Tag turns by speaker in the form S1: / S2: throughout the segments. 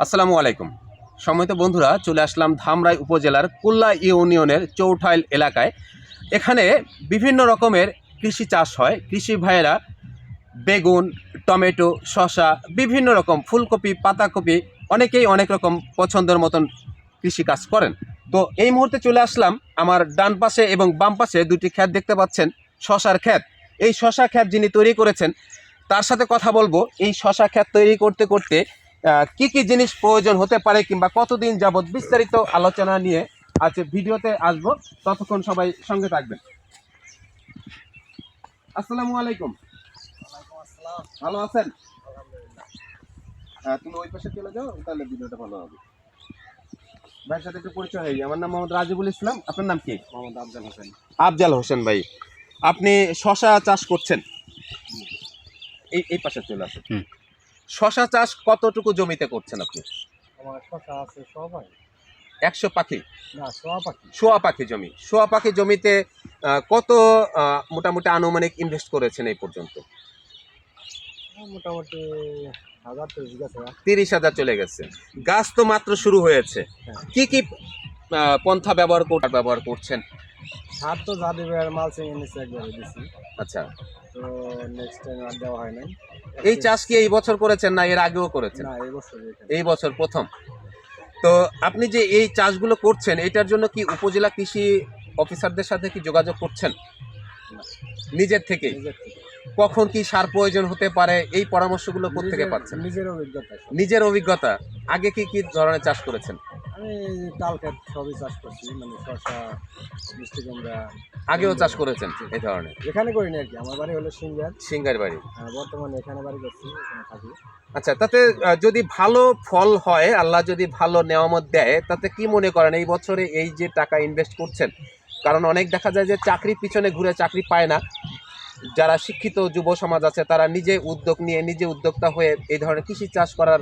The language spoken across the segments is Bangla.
S1: আসসালামু আলাইকুম। সম্মানিত বন্ধুরা, চলে আসলাম ধামরাই উপজেলার কুল্লা ইউনিয়নের চৌঠাইল এলাকায়। এখানে বিভিন্ন রকমের কৃষি চাষ হয়। কৃষি ভাইয়েরা বেগুন, টমেটো, শসা, বিভিন্ন রকম ফুলকপি, পাতাকপি, অনেকেই অনেক রকম পছন্দের মতন কৃষি কাজ করেন। তো এই মুহূর্তে চলে আসলাম আমার ডান পাশে এবং বাম পাশে দুটি ক্ষেত দেখতে পাচ্ছেন, শশার ক্ষেত। এই শশা ক্ষেত যিনি তৈরি করেছেন, তার সাথে কথা বলব। এই শশা ক্ষেত তৈরি করতে করতে কি কি জিনিস প্রয়োজন হতে পারে কিংবা কতদিন যাবৎ বিস্তারিত আলোচনা নিয়ে আজ ভিডিওতে আসব ততক্ষণ সবাই সঙ্গে থাকবেন। আসসালামু আলাইকুম। ভালো আছেন? হ্যাঁ তুমি ওই পাশে চলে যাও তাহলে ভিডিওটা ভালো হবে। ভাইয়ের সাথে একটু পরিচয় হয়ে আমার নাম মোহাম্মদ রাজিবুল ইসলাম। আপনার নাম কি?
S2: মোহাম্মদ আফজাল হোসেন।
S1: আফজাল হোসেন ভাই আপনি শশা চাষ করছেন? এই এই পাশে চলে আসুন। শশা চাষ কতটুকু জমিতে করছেন আপনি?
S2: আমার শশা আছে সবাই।
S1: একশো পাখি?
S2: না সোয়া পাখি।
S1: শোয়া পাখি জমি। শোয়া পাখি জমিতে কত মোটামুটি আনুমানিক ইনভেস্ট করেছেন এই পর্যন্ত?
S2: মোটামুটি হাজার তিরিশ
S1: হাজার চলে গেছে। গাছ তো মাত্র শুরু হয়েছে।
S2: হ্যাঁ।
S1: কি কি পন্থা ব্যবহার ব্যবহার করছেন?
S2: সার তো যা দেবে আর দিছি।
S1: আচ্ছা।
S2: তো নেক্সট টাইম আর দেওয়া হয় নাই।
S1: এই চাষ কি এই বছর করেছেন না এর আগেও করেছেন?
S2: এই বছর
S1: প্রথম। তো আপনি যে এই চাষগুলো করছেন এটার জন্য কি উপজেলা কৃষি অফিসারদের সাথে কি যোগাযোগ করছেন? নিজের থেকে? কখন কি সার প্রয়োজন হতে পারে? এই পরামর্শগুলো থেকে পাচ্ছেন?
S2: নিজের অভিজ্ঞতা
S1: নিজের অভিজ্ঞতা। আগে কি কি ধরনের চাষ করেছেন?
S2: আমি ক্ষেত সবই চাষ করছি মানে শশা মিষ্টি কুমড়া।
S1: আগেও চাষ করেছেন এই ধরনের?
S2: এখানে করিনি আর কি আমার বাড়ি হলো সিঙ্গার।
S1: সিঙ্গার বাড়ি।
S2: বর্তমানে এখানে বাড়ি করছি এখানে থাকি।
S1: আচ্ছা তাতে যদি ভালো ফল হয় আল্লাহ যদি ভালো নেয়ামত দেয় তাতে কি মনে করেন এই বছরে এই যে টাকা ইনভেস্ট করছেন? কারণ অনেক দেখা যায় যে চাকরির পিছনে ঘুরে চাকরি পায় না। যারা শিক্ষিত যুব সমাজ আছে তারা নিজে উদ্যোগ নিয়ে নিজে উদ্যোক্তা হয়ে এই ধরনের কৃষি চাষ করার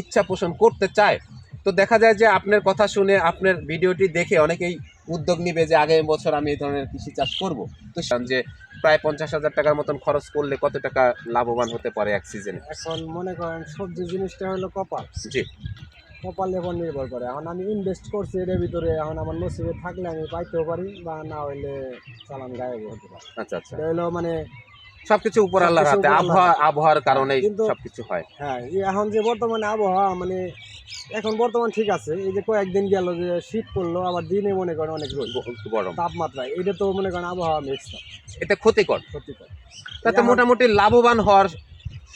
S1: ইচ্ছা পোষণ করতে চায়। তো দেখা যায় যে আপনার কথা শুনে আপনার ভিডিওটি দেখে অনেকেই উদ্যোগ নিবে যে আগামী বছর আমি এই ধরনের কৃষি চাষ করব। তো যে প্রায় পঞ্চাশ হাজার টাকার মতন খরচ করলে কত টাকা লাভবান হতে পারে এক সিজনে
S2: এখন মনে করেন সবজি জিনিসটা হলো কপাল।
S1: জি।
S2: কপালের উপর নির্ভর করে। এখন আমি ইনভেস্ট করছি এর ভিতরে এখন আমার নসিবে থাকলে আমি পাইতেও পারি বা না হইলে চালান গায়েব হতে পারে।
S1: আচ্ছা আচ্ছা।
S2: হলো মানে
S1: সবকিছু উপর আল্লাহর হাতে। আবহাওয়া আবহাওয়ার কারণেই
S2: কিন্তু-
S1: সবকিছু হয়।
S2: হ্যাঁ এখন যে বর্তমানে আবহাওয়া মানে এখন বর্তমান ঠিক আছে। এই যে কয়েকদিন গেল যে শীত পড়ল আবার দিনে মনে করেন অনেক রোদ।
S1: গরম।
S2: তাপমাত্রা এটা তো মনে করেন আবহাওয়া মিক্স না
S1: এটা ক্ষতিকর।
S2: ক্ষতিকর।
S1: তাতে মোটামুটি লাভবান হওয়ার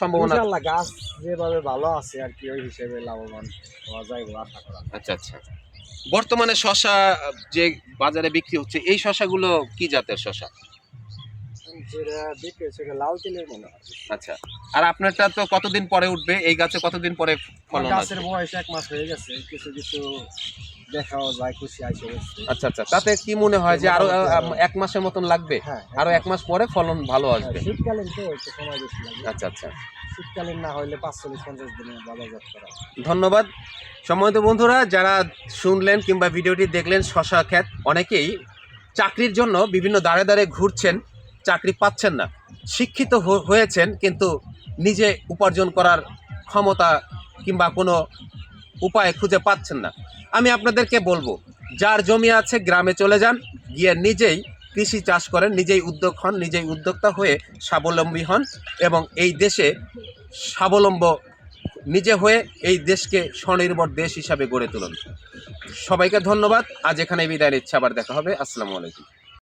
S1: সম্ভাবনা
S2: গাছ যেভাবে ভালো আছে আর কি ওই হিসেবে লাভবান হওয়া যায় আশা করা
S1: আচ্ছা আচ্ছা। বর্তমানে শশা যে বাজারে বিক্রি হচ্ছে এই শশাগুলো কি জাতের শশা?
S2: যেটা বিক্রি সেটা লাল তেলের মনে হয়।
S1: আচ্ছা। আর আপনারটা তো কতদিন পরে উঠবে? এই গাছে কতদিন পরে ফলন
S2: গাছের বয়স এক মাস হয়ে গেছে কিছু কিছু দেখাও যায় খুশি
S1: আচ্ছা আচ্ছা। তাতে কি মনে হয় যে আরও এক মাসের মতন লাগবে?
S2: হ্যাঁ
S1: আরও এক মাস পরে ফলন ভালো আসবে।
S2: হ্যাঁ, শীতকালীন তো একটু সময় বেশি লাগে।
S1: আচ্ছা আচ্ছা।
S2: শীতকালীন না হইলে পাঁচচল্লিশ পঞ্চাশ দিনে বাজারজাত করা
S1: ধন্যবাদ। সম্মানিত বন্ধুরা যারা শুনলেন কিংবা ভিডিওটি দেখলেন শশা খ্যাত অনেকেই চাকরির জন্য বিভিন্ন দাঁড়ে দাঁড়ে ঘুরছেন। চাকরি পাচ্ছেন না। শিক্ষিত হয়েছেন কিন্তু নিজে উপার্জন করার ক্ষমতা কিংবা কোনো উপায় খুঁজে পাচ্ছেন না। আমি আপনাদেরকে বলব, যার জমি আছে গ্রামে চলে যান, গিয়ে নিজেই কৃষি চাষ করেন, নিজেই উদ্যোগ হন, নিজেই উদ্যোক্তা হয়ে স্বাবলম্বী হন এবং এই দেশে স্বাবলম্ব নিজে হয়ে এই দেশকে স্বনির্ভর দেশ হিসাবে গড়ে তুলুন। সবাইকে ধন্যবাদ। আজ এখানে বিদায় নিচ্ছে। আবার দেখা হবে। আসসালামু আলাইকুম।